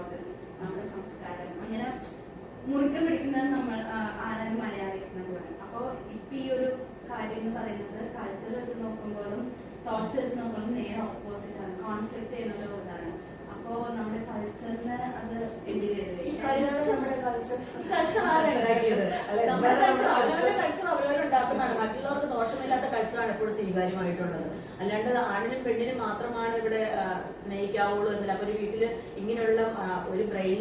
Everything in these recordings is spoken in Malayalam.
ഇമ്പോർട്ടൻസ് നമ്മുടെ സംസ്കാരം. അങ്ങനെ മുറുക്കം പിടിക്കുന്നത് നമ്മൾ ആരാണ് മലയാളീസ് എന്ന് പറയുന്നത്. അപ്പോൾ ഇപ്പൊ ഈ ഒരു കാര്യം എന്ന് പറയുന്നത് കൾച്ചർ വെച്ച് നോക്കുമ്പോഴും തോട്ട്സ് വെച്ച് നോക്കുമ്പോഴും നേരെ ഓപ്പോസിറ്റ് ആണ്. കോൺഫ്ലിക്ട് ചെയ്യുന്ന ഒരു ഇതാണ്. അപ്പോൾ നമ്മുടെ കൾച്ചറിന് അത് culture culture culture culture? Culture അവരവരുണ്ടാക്കുന്നതാണ്. മറ്റുള്ളവർക്ക് ദോഷമില്ലാത്ത കൾച്ചറാണ് എപ്പോഴും സ്വീകാര്യമായിട്ടുള്ളത്. അല്ലാണ്ട് ആണിനും പെണ്ണിനും മാത്രമാണ് ഇവിടെ സ്നേഹിക്കാവുള്ളൂ എന്നില്ല. അപ്പൊ ഒരു വീട്ടിൽ ഇങ്ങനെയുള്ള ഒരു ബ്രെയിൻ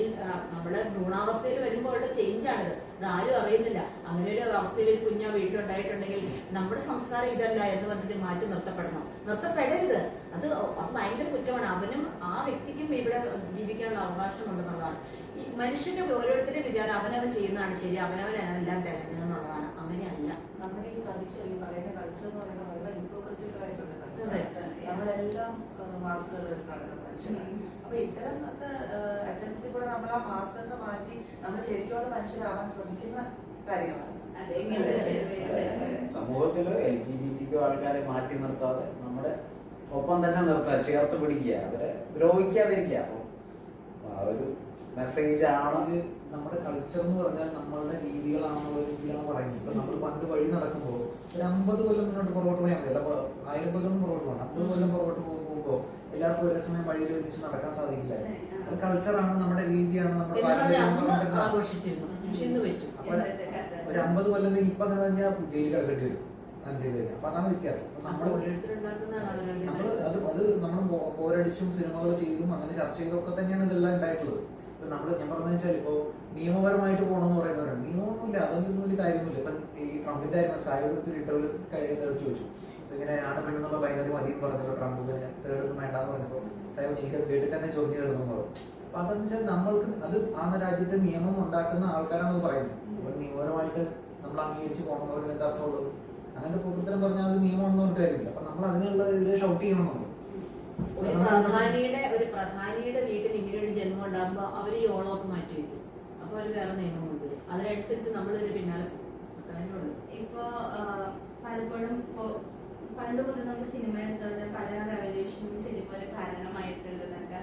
നമ്മൾ ഭ്രൂണാവസ്ഥയിൽ വരുമ്പോൾ ഉള്ള ചേഞ്ച് ആണിത് അത് ആരും അറിയുന്നില്ല. അങ്ങനെ ഒരു അവസ്ഥയിൽ ഒരു കുഞ്ഞോ വീട്ടിലുണ്ടായിട്ടുണ്ടെങ്കിൽ നമ്മുടെ സംസ്കാരം ഇതല്ല എന്ന് പറഞ്ഞിട്ട് മാറ്റി നിർത്തപ്പെടണം. നിർത്തപ്പെടരുത്. അത് ഭയങ്കര കുറ്റമാണ്. അവനും ആ വ്യക്തിക്കും ഇവിടെ ജീവിക്കാനുള്ള അവകാശമുണ്ടെന്നുള്ളതാണ് ഈ മനുഷ്യന്റെ ഓരോരുത്തരുടെ വിചാരം അവനവൻ ചെയ്യുന്നതാണ് ശരി അവനവനാണ് എല്ലാം തിരഞ്ഞെന്നുള്ളതാണ് അങ്ങനെയല്ല നമ്മുടെ ഈ കൾച്ചർ ഈ പറയുന്ന കൾച്ചർ എന്ന് പറയുന്നത് വളരെ ഹിപ്പോക്രറ്റിക്കൽ ആയിട്ടുള്ള കൾച്ചർ നമ്മളെല്ലാം മാസ്കുകൾ വെച്ച് നടക്കുന്ന മനുഷ്യരാണ്. അപ്പൊ ഇത്തരം ഒക്കെ അറ്റൻസിൽ കൂടെ നമ്മൾ ആ മാസ്ക് ഒക്കെ മാറ്റി നമ്മൾ ശരിക്കുള്ള മനുഷ്യരാവാൻ ശ്രമിക്കുന്ന കാര്യങ്ങളാണ്. സമൂഹത്തിൽ എൽ ജി ബി ടിക്കോ ആൾക്കാരെ മാറ്റി നിർത്താതെ നമ്മുടെ ഒപ്പം തന്നെ നിർത്തുക ചേർത്ത് പിടിക്കുക അവരെ ദ്രോഹിക്കാതിരിക്കുക. അപ്പൊ ആ ഒരു മെസ്സേജ് ആണ്? നമ്മുടെ കൾച്ചർ എന്ന് പറഞ്ഞാൽ നമ്മളുടെ രീതികളാണെന്നുള്ള രീതിയിലാണ് പറയുന്നത്. ഇപ്പൊ നമ്മൾ പണ്ട് വഴി നടക്കുമ്പോൾ ഒരു അമ്പത് കൊല്ലം മുന്നോട്ട് പുറകോട്ട് പോയാൽ മതി. അപ്പൊ ആയിരം കൊല്ലം പുറകോട്ട് പോകണം അമ്പത് കൊല്ലം പുറകോട്ട് പോകുമ്പോൾ എല്ലാവർക്കും ഒരേ സമയം വഴിയിൽ ഒരുമിച്ച് നടക്കാൻ സാധിക്കില്ല. അത് കൾച്ചറാണ് നമ്മുടെ രീതിയാണ് നമ്മുടെ പാരമ്പര്യം ആഘോഷിച്ചിരുന്നു. ഒരു അമ്പത് കൊല്ലം ഇപ്പൊ കഴിഞ്ഞാൽ ജയിലിൽ കിടക്കേണ്ടി വരും. അപ്പൊ അതാണ് വ്യത്യാസം. നമ്മൾ നമ്മൾ അത് അത് നമ്മൾ പോരടിച്ചും സിനിമകൾ ചെയ്തും അങ്ങനെ ചർച്ച ചെയ്തൊക്കെ തന്നെയാണ് ഇതെല്ലാം ഉണ്ടായിട്ടുള്ളത്. നമ്മൾ ഞാൻ പറഞ്ഞു വെച്ചാൽ ഇപ്പൊ നിയമപരമായിട്ട് പോകണമെന്ന് പറയുന്നവരാണ് നിയമമൊന്നുമില്ല അതൊന്നും വലിയ കാര്യമൊന്നുമില്ല. ഈ ട്രംപിന്റെ കാര്യം സാഹിബ് ഇട്ടവർ കഴിയുന്നത് ചോദിച്ചു? ഇങ്ങനെ ആണ് പെണ്ണെന്നുള്ള ബൈനറി മതി എന്ന് പറഞ്ഞല്ലോ ട്രംപ്. തേർഡ് വേണ്ടാന്ന് പറഞ്ഞപ്പോൾ സാഹിബ് എനിക്കത് കേട്ടിട്ട് തന്നെ ചോദ്യം തരുന്നു പറഞ്ഞു. അപ്പൊ അതെന്ന് വെച്ചാൽ നമ്മൾക്ക് അത് ആ രാജ്യത്തെ നിയമം ഉണ്ടാക്കുന്ന ആൾക്കാരാണ് അത് പറയുന്നത് അപ്പോൾ നിയമപരമായിട്ട് നമ്മൾ അംഗീകരിച്ച് പോകണം പറഞ്ഞാൽ എന്താ അർത്ഥമുള്ളത് അങ്ങനത്തെ പൂർത്തരം പറഞ്ഞാൽ അത് നിയമമാണെന്ന് പറഞ്ഞിട്ട് കാര്യമില്ല. അപ്പൊ നമ്മൾ അതിനുള്ള ഇതിൽ ഷൗട്ട് ചെയ്യണം നമ്മൾ ഒരു പ്രധാനിയുടെ ഒരു പ്രധാനിയുടെ വീട്ടിൽ ജന്മം ഉണ്ടാകുമ്പോൾ അവർ ഈ ഓളമൊക്കെ മാറ്റി വയ്ക്കും അപ്പൊ അവർ വേറെ നിയമം കൊണ്ടുവരും. അതിനനുസരിച്ച് നമ്മൾ ഇതിന് പിന്നാലെ ഇപ്പോ പലപ്പോഴും പണ്ട് മുതൽ നമുക്ക് സിനിമ എടുത്തത് പല റെവല്യൂഷൻസ് ഇതുപോലെ കാരണമായിട്ടുണ്ടെന്നൊക്കെ.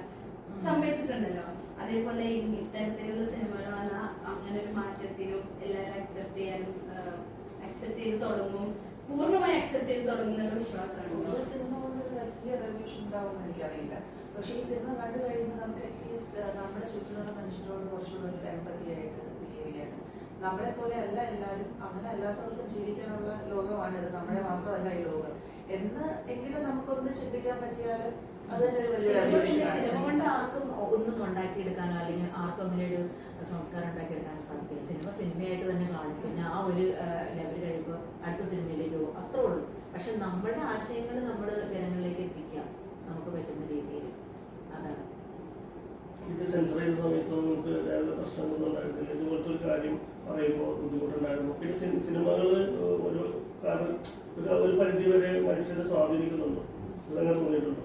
സംഭവിച്ചിട്ടുണ്ടല്ലോ. അതേപോലെ ഇത്തരത്തിലുള്ള സിനിമകൾ വന്നാൽ അങ്ങനെ ഒരു മാറ്റത്തിനും എല്ലാവരും അക്സെപ്റ്റ് ചെയ്യാനും അക്സെപ്റ്റ് ചെയ്ത് തുടങ്ങും. പൂർണമായി അക്സെപ്റ്റ് ചെയ്ത് തുടങ്ങുന്ന വിശ്വാസമാണ് സിനിമ വലിയ റെവല്യൂഷൻ ഉണ്ടാവുമെന്ന് എനിക്കറിയില്ല. പക്ഷേ ഈ സിനിമ കണ്ടു കഴിയുമ്പോൾ നമുക്ക് അറ്റ്ലീസ്റ്റ് നമ്മുടെ ചുറ്റിലുള്ള മനുഷ്യരോട് കുറച്ചുകൂടെ ഒരു എമ്പത്തിയായിട്ട് ആയിട്ട് ബിഹേവ് ചെയ്യാനും. നമ്മളെ പോലെ അല്ല എല്ലാവരും അങ്ങനെ അല്ലാത്തവർക്കും ജീവിക്കാനുള്ള ലോകമാണിത് നമ്മളെ മാത്രമല്ല ഈ ലോകം. എന്ന് എങ്കിലും നമുക്കൊന്ന് ചിന്തിക്കാൻ പറ്റിയാൽ സിനിമ കൊണ്ട് ആർക്കും ഒന്നും ഉണ്ടാക്കിയെടുക്കാനോ അല്ലെങ്കിൽ ആർക്കും അങ്ങനെ ഒരു സംസ്കാരം ഉണ്ടാക്കിയെടുക്കാനോ സാധിക്കില്ല. സിനിമ സിനിമയായിട്ട് തന്നെ കാണും പിന്നെ ആ ഒരു ലെവൽ കഴിയുമ്പോൾ അടുത്ത സിനിമയിലേക്ക് പോകും. അത്രേ ഉള്ളൂ. പക്ഷെ നമ്മളുടെ ആശയങ്ങൾ നമ്മൾ ജനങ്ങളിലേക്ക് എത്തിക്കാം. നമുക്ക് പറ്റുന്ന രീതിയിൽ. അതാണ്. ഇത് സെൻസർ ചെയ്ത സമയത്തൊന്നും നമുക്ക് വേറെ പ്രശ്നങ്ങളൊന്നും ഉണ്ടായിരുന്നില്ല. ഇതുപോലത്തെ ഒരു കാര്യം പറയുമ്പോൾ ബുദ്ധിമുട്ടുണ്ടായിരുന്നു. പിന്നെ സിനി- സിനിമകൾ ഒരു കാരണം ഒരു പരിധി വരെ മനുഷ്യരെ സ്വാധീനിക്കുന്നുണ്ടോ. അതങ്ങനെ തോന്നിയിട്ടുണ്ടോ.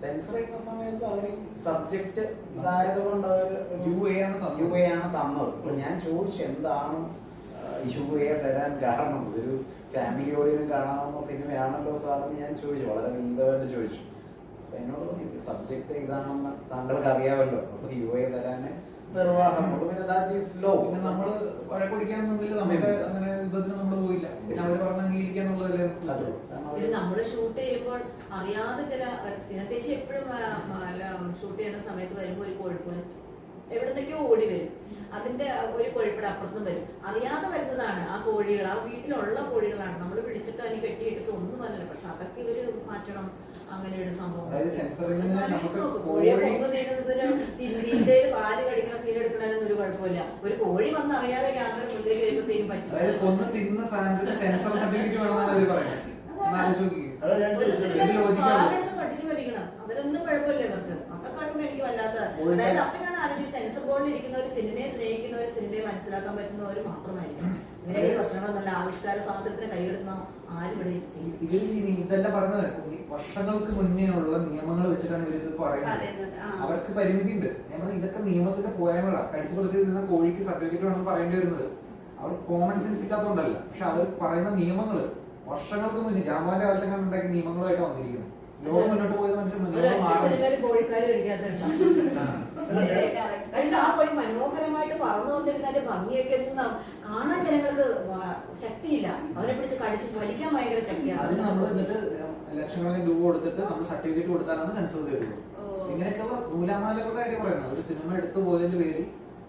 സെൻസർ ചെയ്യുന്ന സമയത്ത് അവർ സബ്ജക്റ്റ് ഇതായത് കൊണ്ട് അവർ യു എ ആണ് തന്നത്. യു എ ആണ് തന്നത്. അപ്പൊ ഞാൻ ചോദിച്ചു എന്താണ് യു എ തരാൻ കാരണം? ഇതൊരു ഫാമിലി ഓഡിയനും കാണാവുന്ന സിനിമയാണല്ലോ സാറെന്ന് ഞാൻ ചോദിച്ചു. വളരെ ലളിതമായിട്ട് ചോദിച്ചു. അപ്പൊ എന്നോട് തോന്നി സബ്ജക്ട് ഇതാണെന്ന് താങ്കൾക്ക് അറിയാമല്ലോ. അപ്പൊ യു എ തരാന് നിർവാഹമുള്ളൂ പിന്നെ ദാറ്റ് ഈസ് ലോ പിന്നെ നമ്മൾ വഴക്കൊടിക്കാൻ നമുക്ക് അങ്ങനെ യുദ്ധത്തിന് നമ്മൾ പോയില്ല. പിന്നെ അവർ പറഞ്ഞ അംഗീകരിക്കാന്നുള്ളതല്ലേ പിന്നെ നമ്മൾ ഷൂട്ട് ചെയ്യുമ്പോൾ അറിയാതെ ചില സിനത്തേച്ചി എപ്പോഴും ഷൂട്ട് ചെയ്യുന്ന സമയത്ത് വരുമ്പോൾ ഒരു കൊഴുപ്പ് എവിടുന്നൊക്കെയോ ഓടി വരും. അതിന്റെ ഒരു കോഴിപ്പട അപ്പുറത്തും വരും. അറിയാതെ വരുന്നതാണ് ആ കോഴികൾ ആ വീട്ടിലുള്ള കോഴികളാണ്. നമ്മൾ വിളിച്ചിട്ട് അതിന് കെട്ടിയിട്ടിട്ട് ഒന്നും പറഞ്ഞില്ല പക്ഷെ അതൊക്കെ ഇവർ മാറ്റണം. അങ്ങനെ ഒരു സംഭവം. കോഴിയെ കോഴി- കൊമ്പ് തീരുന്നതിന് തീറ്റയിൽ കാൽ കടിക്കുന്ന സീൻ എടുക്കണമെന്ന് ഒരു കുഴപ്പമില്ല. ഒരു കോഴി വന്ന് അറിയാതെ ക്യാമറ മുന്നിലേക്ക് വരുമ്പോഴത്തേക്കും അതായത് പറ്റും. കൊന്ന് തിന്ന സാധനത്തിന് സെൻസർ സർട്ടിഫിക്കറ്റ് വേണമെന്നാണ് അവർ പറയുന്നത്. ഒന്ന് ആലോചിച്ച് ഞാൻ ഒരു ചോദിച്ചത്. സിനിമയിൽ ഇത് logic ആണ്. പാലെടുത്ത് പഠിച്ചു പഠിക്കണം അതിലൊന്നും കുഴപ്പമില്ല ഇവർക്ക്. കാണുമ്പോൾ എനിക്ക് വല്ലാത്ത അതായത് അപ്പൊ ഞാൻ ആലോചിച്ചു സെൻസർ ബോർഡിൽ ഇരിക്കുന്ന ഒരു സിനിമയെ സ്നേഹിക്കുന്ന ഒരു സിനിമയെ മനസ്സിലാക്കാൻ പറ്റുന്നവർ മാത്രമായിരിക്കും ഇങ്ങനെയുള്ള പ്രശ്നങ്ങളൊന്നുമല്ല ആവിഷ്കാര സ്വാതന്ത്ര്യത്തിന് കൈയെടുക്കുന്ന ആരും ഇവിടെ ഇത് ഇതെല്ലാം പറഞ്ഞത് വർഷങ്ങൾക്ക് മുന്നേ ഉള്ള നിയമങ്ങൾ വെച്ചിട്ടാണ് ഇവരിത് പറയുന്നത്. അവർക്ക് പരിമിതി ഉണ്ട് നമ്മൾ ഇതൊക്കെ നിയമത്തിന്റെ പോയാമല്ല കടിച്ചു പൊളിച്ച് നിന്ന കോഴിക്ക് സർട്ടിഫിക്കറ്റ് വേണമെന്ന് പറയേണ്ടി വരുന്നത്. അവർ കോമൺ സെൻസ് ഇല്ലാത്തതുകൊണ്ടല്ല പക്ഷെ അവർ പറയുന്ന നിയമങ്ങൾ വർഷങ്ങൾക്ക് മുന്നേ ജാമാന്റെ കാലത്തൊക്കെ ഉണ്ടാക്കിയ നിയമങ്ങളായിട്ട് വന്നിരിക്കുന്നത് ലോകം മുന്നോട്ട് പോയത് കഴിക്കാത്ത ആ. മനോഹരമായിട്ട് പറന്നു വന്നിരുന്നതിന്റെ ഭംഗിയൊക്കെ ഒന്ന് കാണാൻ ജനങ്ങൾക്ക് ശക്തിയില്ല. അവരെ പിടിച്ച് കടിച്ച് വലിക്കാൻ ഭയങ്കര അതിന് ശക്തിയാണ് നമ്മൾ എന്നിട്ട് ലക്ഷക്കണക്കിന് രൂപ കൊടുത്തിട്ട് നമ്മൾ സർട്ടിഫിക്കറ്റ് കൊടുത്താലാണ് സെൻസർ തരുന്നത്. ഇങ്ങനെയൊക്കെയുള്ള നൂലാമാലകളുടെ കാര്യം പറയുന്നത്. ഒരു സിനിമ എടുത്തു പോയതിന്റെ പേരിൽ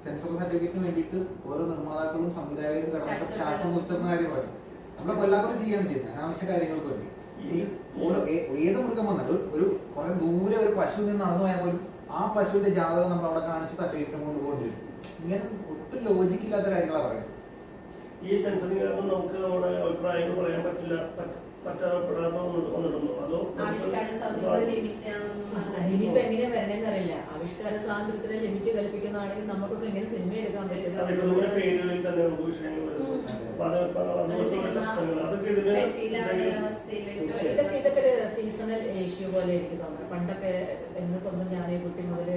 സെൻസർ സർട്ടിഫിക്കറ്റിന് വേണ്ടിയിട്ട് ഓരോ നിർമ്മാതാക്കളും സംവിധായകരും കടന്നു. ശ്വാസം കുത്തുന്ന കാര്യം പറയും നമ്മളെ കൊല്ലാക്കൊക്കെ ചെയ്യാണ് ചെയ്യുന്നത് അനാവശ്യ കാര്യങ്ങൾക്ക് വേണ്ടി. ഈ ഓരോ ഏത് മൃഗം വന്നാലും ഒരു- കുറെ ദൂരെ ഒരു പശു നിന്ന് നടന്നു പോയാൽ പോലും ആ പശുവിന്റെ ജാതകം നമ്മൾ അവിടെ കാണിച്ച് സർട്ടിഫിക്കറ്റ് കൊണ്ട് പോകേണ്ടി വരും ഇങ്ങനെ ഒട്ടും ലോജിക്കില്ലാത്ത കാര്യങ്ങളാണ് പറയുന്നത്. ഈ സെൻസറിങ് കാരണം നമുക്ക് നമ്മുടെ അഭിപ്രായങ്ങൾ പറയാൻ പറ്റില്ല പറ്റാപ്പെടാതെ വന്നിട്ടുണ്ടോ? അതോ ആവിഷ്കാര സ്വാതന്ത്ര്യത്തിന്റെ ലിമിറ്റ് ആണെന്നും ഇനിയിപ്പോ എങ്ങനെ വരണേന്ന് അറിയില്ല. ആവിഷ്കാര സ്വാതന്ത്ര്യത്തിന് ലിമിറ്റ് കൽപ്പിക്കുന്നതാണെങ്കിൽ നമുക്കൊക്കെ എങ്ങനെ സിനിമ എടുക്കാൻ പറ്റും? ഇതൊക്കെ ഇതൊക്കെ ഒരു സീസണൽ ഇഷ്യൂ പോലെ എനിക്ക് തോന്നുന്നു. പണ്ടൊക്കെ എന്റെ സ്വന്തം ഞാൻ ഈ കുട്ടി മുതൽ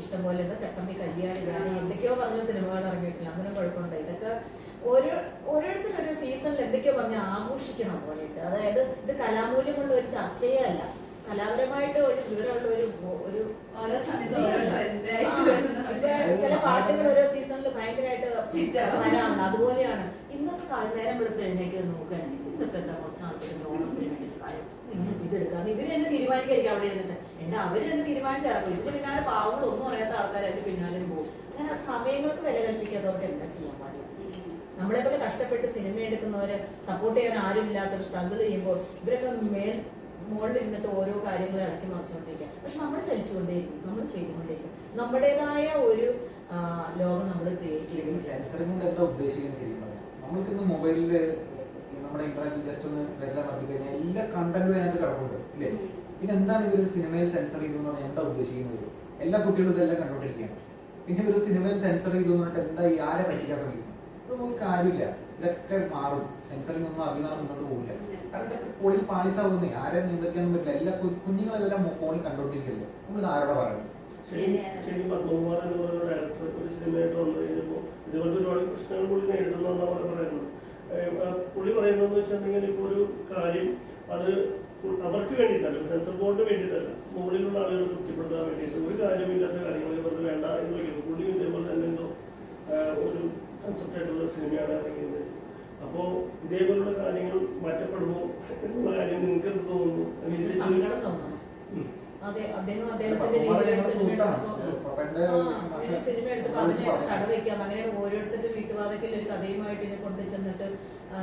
ഇഷ്ടം പോലെ എന്താ ചട്ടമ്പി കല്യാണി ഞാൻ എന്തൊക്കെയോ പറഞ്ഞ സിനിമകൾ ഇറങ്ങിയിട്ടില്ല അങ്ങനെ കുഴപ്പമുണ്ട്. ഇതൊക്കെ ഓരോ ഓരോരുത്തരും ഒരു സീസണിൽ എന്തൊക്കെയോ പറഞ്ഞ് ആഘോഷിക്കണം പോലെയുണ്ട്. അതായത് ഇത് കലാമൂല്യമുള്ള ഒരു ചർച്ചയേ അല്ല കലാപരമായിട്ട് ഒരു വിവരമുള്ള ഒരു ഒരു ചില പാട്ടുകൾ ഓരോ സീസണിൽ ഭയങ്കരമായിട്ട്. വരാറുണ്ട്. അതുപോലെയാണ് ഇന്നത്തെ സാധനം നേരം വെളുത്ത് എഴുന്നേക്ക് നോക്കുകയാണെങ്കിൽ ഇന്നിപ്പോ എന്താ കുറച്ച് ആൾക്കാർ ഓണത്തിന് വേണ്ടിയിട്ട് കാര്യം? നിങ്ങൾ ഇതെടുക്കാതെ ഇവർ തന്നെ തീരുമാനിക്കായിരിക്കും അവിടെ ഇരുന്നിട്ട്. എന്നാ അവർ തന്നെ തീരുമാനിച്ചിറക്കും ഇതിന്റെ പിന്നാലെ പാവങ്ങൾ ഒന്നും അറിയാത്ത ആൾക്കാർ അതിന്റെ പോകും. അങ്ങനെ സമയങ്ങൾക്ക് വില കൽപ്പിക്കാത്തവർക്ക് എന്താ ചെയ്യാൻ പാടില്ല? നമ്മളെ പോലെ കഷ്ടപ്പെട്ട് സിനിമ എടുക്കുന്നവര് സപ്പോർട്ട് ചെയ്യാൻ ആരും ഇല്ലാത്തൊരു സ്ട്രഗിൾ ചെയ്യുമ്പോൾ ഇവരൊക്കെ മേൽ മുകളിൽ ഇരുന്നിട്ട് ഓരോ കാര്യങ്ങൾ ഇളക്കി മറിച്ചുകൊണ്ടിരിക്കുക. പക്ഷെ നമ്മൾ ചലിച്ചുകൊണ്ടേയിരിക്കും. നമ്മൾ ചെയ്തുകൊണ്ടേയിരിക്കും. നമ്മുടേതായ ഒരു ലോകം നമ്മൾ ക്രിയേറ്റ് ചെയ്യും. സെൻസറിംഗ് കൊണ്ട് എന്താ ഉദ്ദേശിക്കുന്നത് ശരിക്കും നമ്മൾക്ക് ഇന്ന് മൊബൈലിൽ നമ്മുടെ ഇന്റർനെറ്റ് ജസ്റ്റ് ഒന്ന് വരില്ല പറഞ്ഞു കഴിഞ്ഞാൽ എല്ലാ കണ്ടന്റും അതിനകത്ത് കിടപ്പുണ്ട് ഇല്ലേ? പിന്നെ എന്താണ് ഇതൊരു സിനിമയിൽ സെൻസർ ചെയ്തു എന്നാണ് എന്താ ഉദ്ദേശിക്കുന്നത്? എല്ലാ കുട്ടികളും ഇതെല്ലാം കണ്ടുകൊണ്ടിരിക്കുകയാണ്. പിന്നെ ഒരു സിനിമയിൽ സെൻസർ ചെയ്തു എന്നിട്ട് എന്താ ഈ ആരെ പറ്റിക്കാൻ ശ്രമിക്കുന്നത്? ഇതൊന്നും ഒരു കാര്യമില്ല. ഇതൊക്കെ മാറും. സെൻസറിംഗ് ഒന്നും അധികം മുന്നോട്ട് പോകില്ല. കാരണം ഇതൊക്കെ പൊളി പാളിസാവുന്നേ. ആരെ നിയന്ത്രിക്കാനും പറ്റില്ല. എല്ലാ കുഞ്ഞുങ്ങളെല്ലാം ഫോണിൽ കണ്ടുകൊണ്ടിരിക്കില്ല? നമ്മൾ ആരോടെ പറയുന്നത്? ശരി. ശരി പത്മകുമാർ എന്ന് പറയുന്ന ഡയറക്ടർ ഒരു സിനിമയായിട്ട് വന്നു കഴിഞ്ഞപ്പോൾ ഇതുപോലത്തെ ഒരുപാട് പ്രശ്നങ്ങൾ പുള്ളി നേരിടുന്നു എന്നാണ് അവർ പറയുന്നത്. പുള്ളി പറയുന്നതെന്ന് വെച്ചിട്ടുണ്ടെങ്കിൽ ഇപ്പോൾ ഒരു കാര്യം അത് അവർക്ക് വേണ്ടിയിട്ടല്ല സെൻസർ ബോർഡിന് വേണ്ടിയിട്ടല്ല മുകളിലുള്ള ആളുകൾ തൃപ്തിപ്പെടുത്താൻ വേണ്ടിയിട്ട് ഒരു കാര്യമില്ലാത്ത കാര്യങ്ങൾ ഇവർക്ക് വേണ്ട എന്ന് വയ്ക്കുന്നു പുള്ളി ഇതേപോലെ തന്നെ എന്തോ ഒരു കൺസെപ്റ്റായിട്ടുള്ള സിനിമയാണ് ഇറങ്ങിയത്. അപ്പോൾ ഇതേപോലുള്ള കാര്യങ്ങൾ മാറ്റപ്പെടുമോ എന്നുള്ള കാര്യം നിങ്ങൾക്ക് തോന്നുന്നു ഒരു അതിന് സങ്കടം തോന്നണം ഉം. അതെ അദ്ദേഹം അദ്ദേഹത്തിന്റെ പത്മകുമാർ രീതിയിൽ ഞങ്ങളുടെ സിനിമ എടുത്ത് പറഞ്ഞു. തടവയ്ക്കാം അങ്ങനെയാണ് ഓരോരുത്തരുടെ വീട്ടുവാതക്കിൽ ഒരു കഥയുമായിട്ട് ഇതിനെ കൊണ്ടു ചെന്നിട്ട്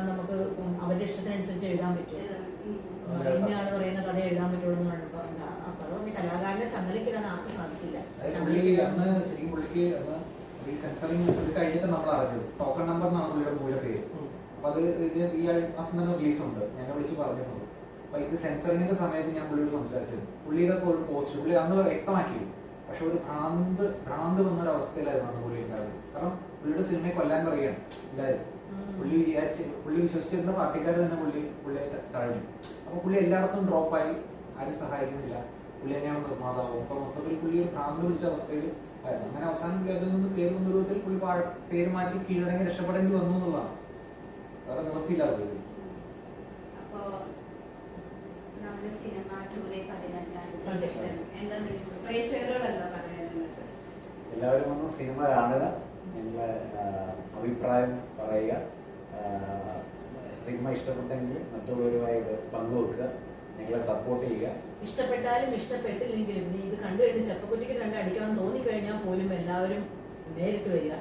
നമുക്ക് അവരുടെ ഇഷ്ടത്തിനനുസരിച്ച് എഴുതാൻ പറ്റും. ആ, പറയുന്ന കഥ എഴുതാൻ പറ്റുള്ളൂ എന്ന് അതുകൊണ്ട് കലാകാരനെ ചങ്ങലക്കിടാൻ ആർക്കും സാധിക്കില്ല. കഴിഞ്ഞിട്ട് നമ്മൾ അറിഞ്ഞത് ടോക്കൺ നമ്പർ എന്നാണ് പുള്ളിയുടെ മൂല പേര്. അപ്പൊ അത് ഇത് ഈ മാസം തന്നെ റിലീസ് ഉണ്ട്. ഞാൻ വിളിച്ച് പറഞ്ഞിട്ടുണ്ട്. ഇത് സെൻസറിങ്ങിന്റെ സമയത്ത് ഞാൻ പുള്ളിയോട് സംസാരിച്ചത്. പുള്ളിയുടെ ഒരു പോസ്റ്റ് പുള്ളി അന്ന് വ്യക്തമാക്കി. പക്ഷെ ഒരു ഭ്രാന്ത് ഭ്രാന്ത് വന്നൊരു അവസ്ഥയിലായിരുന്നു അന്ന് പുള്ളി ഉണ്ടായത്. കാരണം പുള്ളിയുടെ സിനിമയെ കൊല്ലാൻ പറയുകയാണ് എല്ലാവരും. പുള്ളി വിചാരിച്ച് പുള്ളി വിശ്വസിച്ചിരുന്ന പാർട്ടിക്കാർ തന്നെ പുള്ളി പുള്ളിയെ തഴഞ്ഞു അപ്പൊ പുള്ളി എല്ലായിടത്തും ഡ്രോപ്പായി ആരും സഹായിക്കുന്നില്ല. പുള്ളി തന്നെയാണ് നിർമ്മാതാവും. അപ്പൊ മൊത്തത്തിൽ പുള്ളി ഒരു ഭ്രാന്ത് പിടിച്ച അവസ്ഥയിൽ ആയിരുന്നു. അങ്ങനെ അവസാനം പുള്ളി അതിൽ നിന്ന് കയറുന്ന രൂപത്തിൽ പുള്ളി പേര് മാറ്റി കീഴടങ്ങി രക്ഷപ്പെടേണ്ടി വന്നു എന്നുള്ളതാണ്. വേറെ നിർത്തിയില്ല പോയി. അപ്പോ നമ്മുടെ സിനിമ ജൂലൈ പതിനെട്ടാം അതെ. തീയതി എന്താ പ്രേക്ഷകരോട് എന്താ പറയാനുള്ളത്? എല്ലാവരും വന്ന് സിനിമ കാണുക നിങ്ങളെ അഭിപ്രായം പറയുക സിനിമ ഇഷ്ടപ്പെട്ടെങ്കിൽ മറ്റുള്ളവരുമായി പങ്കുവെക്കുക നിങ്ങളെ സപ്പോർട്ട് ചെയ്യുക. ഇഷ്ടപ്പെട്ടാലും ഇഷ്ടപ്പെട്ടില്ലെങ്കിലും നീ ഇത് കണ്ടു കഴിഞ്ഞ് ചെപ്പക്കുട്ടിക്ക് രണ്ട് തോന്നി തോന്നിക്കഴിഞ്ഞാൽ പോലും എല്ലാവരും നേരിട്ട് വരിക.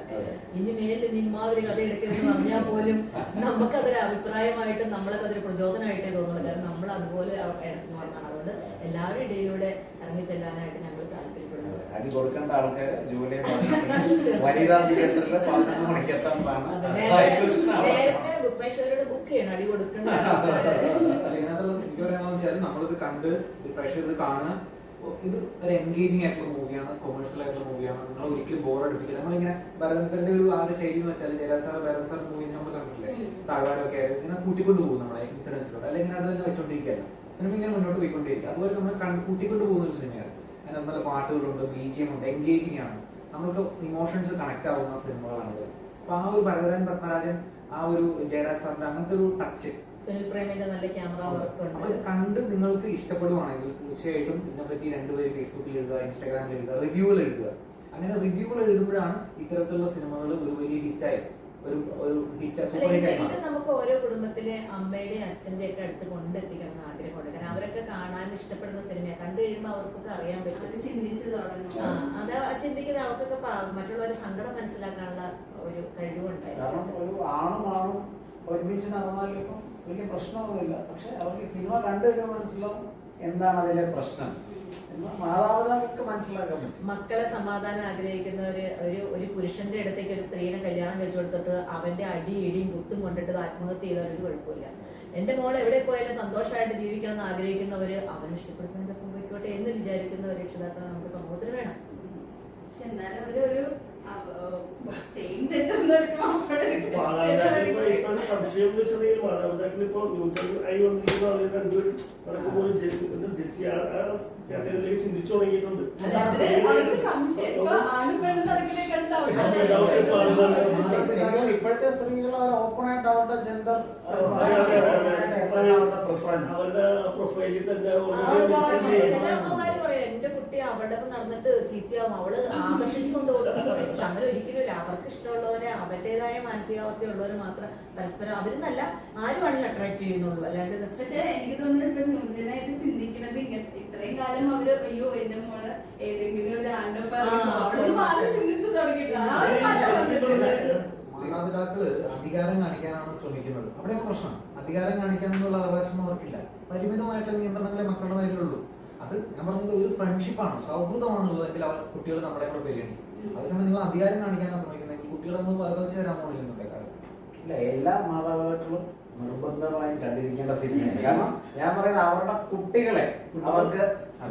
ഇനി മേലിൽ നീ കഥ എടുക്കരുതെന്ന് പറഞ്ഞാൽ പോലും നമുക്കതൊരു അഭിപ്രായമായിട്ട് നമ്മളൊക്കെ അതൊരു പ്രചോദനമായിട്ടേ തോന്നുള്ളൂ. കാരണം നമ്മൾ അതുപോലെ എടുത്തു വന്നാണ് അതുകൊണ്ട് എല്ലാവരുടെ ഇടയിലൂടെ ഇറങ്ങി ചെല്ലാനായിട്ട് ഞങ്ങൾ താല്പര്യപ്പെടുന്നത് അടി കൊടുക്കേണ്ട ആൾക്കാര് ജൂലൈ വനിതാ തിയേറ്ററിൽ പതിനൊന്ന് മണിക്ക് എത്താൻ നേരത്തെ നേരത്തെ ബുക്ക് ചെയ്യണം അടി കൊടുക്കേണ്ട ഇതിനകത്തുള്ള എനിക്ക് പറയാണെന്ന് വെച്ചാൽ നമ്മളിത് കണ്ട് പ്രേക്ഷകർ ഇത് കാണുക ഇത് ഒരു എൻഗേജിങ് ആയിട്ടുള്ള മൂവിയാണ് കൊമേഴ്സ്യൽ ആയിട്ടുള്ള മൂവിയാണ് നിങ്ങൾ ഒരിക്കലും ബോർ അടിപ്പിക്കില്ല. നമ്മളിങ്ങനെ ഭരതന്റെ ഒരു ആ ഒരു ശൈലി എന്ന് വെച്ചാൽ Jayaraj sir Bharath sir movie നമ്മൾ കണ്ടില്ലേ താഴ്വാരൊക്കെ ആയിരുന്നു ഇങ്ങനെ കൂട്ടിക്കൊണ്ട് പോകും നമ്മളെ ഇൻസിഡൻസിലൂടെ അല്ലെങ്കിൽ അത് തന്നെ വെച്ചോണ്ടിരിക്കുകയല്ല. സിനിമ ഇങ്ങനെ മുന്നോട്ട് പോയിക്കൊണ്ടിരിക്കുക അതുപോലെ നമ്മൾ കണ്ട് കൂട്ടിക്കൊണ്ട് പോകുന്ന ഒരു സിനിമയാണ് അതിനകത്ത് നല്ല പാട്ടുകളുണ്ട് ബീജിയം ഉണ്ട് എൻഗേജിങ് ആണ്. നമുക്ക് ഇമോഷൻസ് കണക്ട് ആവുന്ന സിനിമകളാണ് അപ്പൊ ആ ഒരു ഭരതരാജൻ പത്മരാജൻ ആ ഒരു ജയരാജ് സാറിന്റെ അങ്ങനത്തെ ഒരു ടച്ച് സുനിൽ പ്രേമിന്റെ നല്ല ക്യാമറ വർക്ക് ഇത് കണ്ട് നിങ്ങൾക്ക് ഇഷ്ടപ്പെടുവാണെങ്കിൽ തീർച്ചയായിട്ടും ഇതിനെപ്പറ്റി രണ്ടുപേരും ഫേസ്ബുക്കിൽ എഴുതുക ഇൻസ്റ്റാഗ്രാമിൽ എഴുതുക റിവ്യൂകൾ എഴുതുക. അങ്ങനെ റിവ്യൂകൾ എഴുതുമ്പോഴാണ് ഇത്തരത്തിലുള്ള സിനിമകൾ ഒരു വലിയ ഹിറ്റായി ഒരു ഒരു ഹിറ്റ് സൂപ്പർ നമുക്ക് ഓരോ കുടുംബത്തിലെ അമ്മയുടെയും അച്ഛന്റെ ഒക്കെ അടുത്ത് കൊണ്ടെത്തിക്കണം ആഗ്രഹമുണ്ട് കാരണം അവരൊക്കെ കാണാൻ ഇഷ്ടപ്പെടുന്ന സിനിമയാണ് കണ്ടു കഴിയുമ്പോൾ അവർക്കൊക്കെ അറിയാൻ പറ്റും. ചിന്തിച്ചു തുടങ്ങും അത് ചിന്തിക്കുന്ന അവർക്കൊക്കെ മറ്റുള്ളവരെ സങ്കടം മനസ്സിലാക്കാനുള്ള ഒരു കഴിവുണ്ടായി കാരണം ഒരു ആണും ആണും ഒരുമിച്ച് നടന്നാലും ഇപ്പം വലിയ പ്രശ്നമൊന്നുമില്ല. പക്ഷെ അവർക്ക് സിനിമ കണ്ടു കഴിഞ്ഞാൽ മനസ്സിലാവും എന്താണ് അതിലെ പ്രശ്നം. എന്ന് മാതാപിതാക്കൾക്ക് മനസ്സിലാക്കാൻ പറ്റും. മക്കളെ സമാധാനം ആഗ്രഹിക്കുന്ന ഒരു ഒരു ഒരു പുരുഷന്റെ അടുത്തേക്ക് ഒരു സ്ത്രീനെ കല്യാണം കഴിച്ചു കൊടുത്തിട്ട് അവന്റെ അടി ഇടിയും കുത്തും കൊണ്ടിട്ട് ആത്മഹത്യ ചെയ്താൽ ഒരു കുഴപ്പമില്ല. എന്റെ മോൾ എവിടെ പോയാലും സന്തോഷമായിട്ട് ജീവിക്കണം എന്ന് ആഗ്രഹിക്കുന്നവര് അവൻ ഇഷ്ടപ്പെടുന്നതിന്റെ ഒപ്പം പോയിക്കോട്ടെ എന്ന് വിചാരിക്കുന്ന ഒരു രക്ഷിതാക്കൾ നമുക്ക് സമൂഹത്തിന് വേണം. പക്ഷെ എന്നാലും ഒരു സംശയം മാതാപിതാക്കൾ ഇപ്പൊ ന്യൂജൻ ആയി വന്നിരിക്കുന്ന ആളുകൾ രണ്ടുപേരും നടക്കുമ്പോൾ ജെൻസി ആ കാറ്റഗറിയിലേക്ക് ചിന്തിച്ചു തുടങ്ങിയിട്ടുണ്ട് ഇപ്പോഴത്തെ സ്ത്രീകൾ അവർ ഓപ്പൺ ആയിട്ട് അവരുടെ ജെൻഡർ. അവരുടെ പ്രൊഫൈലിൽ തന്നെ ചില അമ്മമാര് പറയാം എന്റെ കുട്ടി അവളുടെ നടന്നിട്ട് ചീത്തയാവും. അവൾ ആകർഷിച്ചുകൊണ്ട് പോകുന്നു. പറയും. പക്ഷെ അങ്ങനെ ഒരിക്കലും അവർക്ക് ഇഷ്ടമുള്ളവരെ അവരുടേതായ മാനസികാവസ്ഥയുള്ളവർ മാത്രം പരസ്പരം അവരെന്നല്ല ആരുമാണെങ്കിലും അട്രാക്ട് ചെയ്യുന്നുള്ളൂ. അല്ലാണ്ട് പക്ഷേ എനിക്ക് തോന്നുന്നത് ഇപ്പൊ ന്യൂജനായിട്ട് ചിന്തിക്കുന്നത് ഇങ്ങനെ ഇത്രയും കാലം അവർ അയ്യോ എന്റെ മോൾ ഏതെങ്കിലും ഒരു ആണ്ടൊപ്പം ആ, അവിടെ മാറി മാതാപിതാക്കൾ അധികാരം കാണിക്കാനാണ് ശ്രമിക്കുന്നത്. അവിടെ പ്രശ്നം. അധികാരം കാണിക്കാനുള്ള അവകാശം അവർക്കില്ല. പരിമിതമായിട്ടുള്ള നിയന്ത്രണങ്ങളെ മക്കളുടെ മേലുള്ളൂ അത് ഞാൻ പറഞ്ഞത് ഒരു ഫ്രണ്ട്ഷിപ്പാണ് സൗഹൃദമാണുള്ളതെങ്കിൽ അവർ കുട്ടികൾ നമ്മളെ കൂടെ പരിഗണിക്കും. അതേസമയം നിങ്ങൾ അധികാരം കാണിക്കാനാണ് ശ്രമിക്കുന്നത്. കുട്ടികളൊന്നും വകവച്ച് തരാൻ പോകില്ല ഇന്നത്തെ കാലത്ത്. ഇല്ല എല്ലാ മാതാപിതാക്കളും നിർബന്ധമായും കണ്ടിരിക്കേണ്ട സിനിമയാണ്. കാരണം ഞാൻ പറയുന്നത് അവരുടെ കുട്ടികളെ അവർക്ക്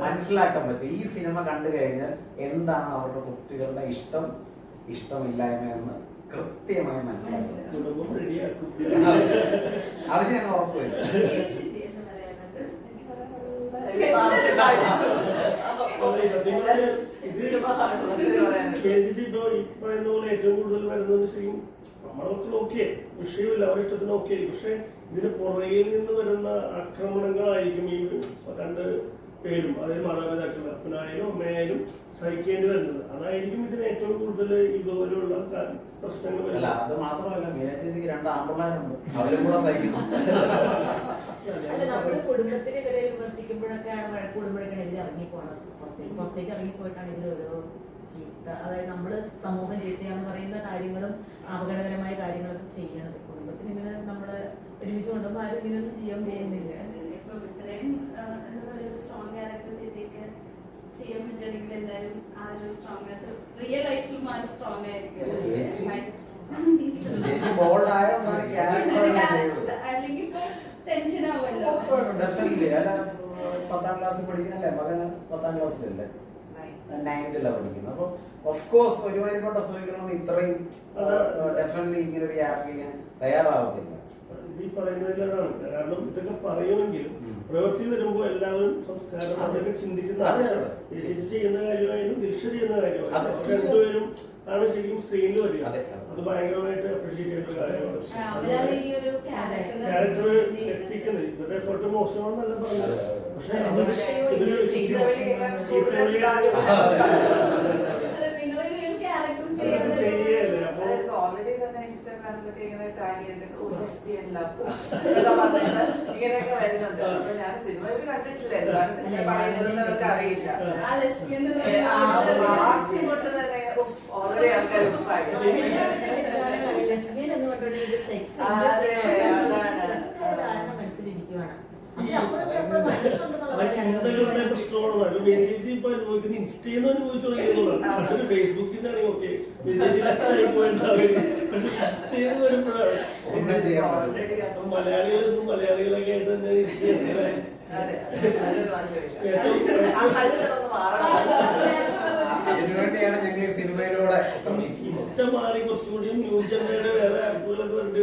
മനസ്സിലാക്കാൻ പറ്റും. ഈ സിനിമ കണ്ടു കഴിഞ്ഞാൽ എന്താണ് അവരുടെ കുട്ടികളുടെ ഇഷ്ടം ഇഷ്ടമില്ലായ്മ എന്ന് കൃത്യമായി മനസ്സിലാക്കും അത് ഞാൻ ഈ പറയുന്ന പോലെ ഏറ്റവും കൂടുതൽ വരുന്നത് ശരിക്കും നമ്മുടെ മക്കൾ ഓക്കെ വിഷയമില്ല അവരുടെ ഇഷ്ടത്തിന് ഓക്കെ പക്ഷെ ഇതിന് പുറകിൽ നിന്ന് വരുന്ന ആക്രമണങ്ങളായിരിക്കും ഈ രണ്ട് പേരും അതായത് മാതാപിതാക്കൾ അപ്പനായാലും അമ്മയായാലും സഹിക്കേണ്ടി വരുന്നത്. അതായിരിക്കും ഇതിന് ഏറ്റവും കൂടുതൽ ഇതുപോലെയുള്ള പ്രശ്നങ്ങൾ അല്ല അത് മാത്രമല്ല മീന രണ്ട് ആമ്പിള്ളേരുണ്ട് അവരും കൂടെ സഹിക്കുന്നു. അല്ല നമ്മൾ കുടുംബത്തിനെ ഇവരെ വിമർശിക്കുമ്പോഴൊക്കെയാണ് വഴക്കൂടുമ്പോഴൊക്കെയാണ് ഇറങ്ങി പോണത് പുറത്തേക്ക് പുറത്തേക്ക് ഇറങ്ങിപ്പോയിട്ടാണ് ഇതിൽ ഓരോ ചീത്ത അതായത് നമ്മൾ സമൂഹം ചീത്തയാന്ന് പറയുന്ന കാര്യങ്ങളും അപകടകരമായ കാര്യങ്ങളൊക്കെ ചെയ്യണത്. കുടുംബത്തിന് ഇങ്ങനെ നമ്മൾ ഒരുമിച്ച് കൊണ്ടുപോകുമ്പോൾ ആരും ഇങ്ങനെയൊന്നും ചെയ്യാൻ ചെയ്യുന്നില്ല ഇപ്പൊ ഇത്രയും ആ, എന്താ പറയുക ഒരു സ്ട്രോങ് ക്യാരക്ടർ ചേച്ചിക്ക് ചെയ്യാൻ പറ്റുകയാണെങ്കിൽ എന്തായാലും ആ ഒരു സ്ട്രോങ്നെസ് റിയൽ ലൈഫിൽ മാറി സ്ട്രോങ് ആയിരിക്കും. ഇങ്ങനെ അല്ലെങ്കിൽ ഇപ്പൊ ടെൻഷൻ ആവുമല്ലോ. ഡെഫിനറ്റ്ലി അല്ല പത്താം ക്ലാസ് പഠിക്കുന്നല്ലേ മകൻ പത്താം ക്ലാസ്സിലല്ലേ നയൻത്തിലാണ് പഠിക്കുന്നത്. അപ്പോൾ ഓഫ് കോഴ്സ് ഒരുമാതിരിപ്പെട്ട സ്ത്രീകളൊന്നും ഇത്രയും ഡെഫിനറ്റ്ലി ഇങ്ങനെ ഒരു യാത്ര ചെയ്യാൻ തയ്യാറാവത്തില്ല. ഈ പറയുന്നതിലാണ് കാരണം ഇതൊക്കെ പറയുമെങ്കിലും. പ്രവൃത്തി വരുമ്പോൾ എല്ലാവരും സംസ്കാരം അതൊക്കെ ചിന്തിക്കുന്ന ചേച്ചി ചെയ്യുന്ന കാര്യമായാലും ദീക്ഷ ചെയ്യുന്ന കാര്യമായാലും രണ്ടുപേരും ആണ് ശരിക്കും സ്ക്രീനിൽ വരിക. അതെ, ഭയങ്കരമായിട്ട് അപ്രീഷിയേറ്റ് ചെയ്യേണ്ട കാര്യമാണ്. ഈ ഒരു ക്യാരക്ടർ ക്യാരക്ടർ എത്തിക്കുന്നത്. ഇവരുടെ എഫേർട്ട് മോശമാണെന്നല്ല പറഞ്ഞത്. പക്ഷെ അവർ ഇൻസ്റ്റാഗ്രാമിലൊക്കെ ഇങ്ങനെ ടാഗ് ചെയ്തിട്ട് "ഓ, love" എന്നൊക്കെ ഇങ്ങനെയൊക്കെ വരുന്നുണ്ട്. അപ്പൊ ഞാൻ സിനിമ ഇത് കണ്ടിട്ടില്ല. എന്താണ് സിനിമ പറയുന്നതെന്ന് അവർക്ക് അറിയില്ല. കൊണ്ട് തന്നെ ഓൾറെഡി ആൾക്കാർ ലെസ്ബിയൻ എന്ന് പറഞ്ഞിട്ടുണ്ടെങ്കിൽ സെക്സ് അതെ, അതാണ്. ധാരണ മനസ്സിലിരിക്കുവാണ് ചിന്തകളുടെ പ്രശ്നമാണ്. അത് ചേച്ചി ഇപ്പൊ അനുഭവിക്കുന്നത്. ഇൻസ്റ്റയിൽ നിന്ന് അനുഭവിച്ചു തുടങ്ങിയതുകൊണ്ടാണ് അത് ഫേസ്ബുക്കിൽ നിന്നാണെങ്കിൽ ഓക്കെ ഇൻസ്റ്റയിൽ നിന്ന് വരുമ്പോഴാണ്. അത് മലയാളികളൊക്കെ ആയിട്ട് തന്നെ. ഏറ്റവും- അതിനുവേണ്ടിയാണ് ഞങ്ങൾ ഈ സിനിമയിലൂടെ ശ്രമിക്കുന്നത്. ഇൻസ്റ്റ മാറി കുറച്ചുകൂടി ന്യൂ ജനറയുടെ വേറെ ആപ്പുകളൊക്കെ വരേണ്ടി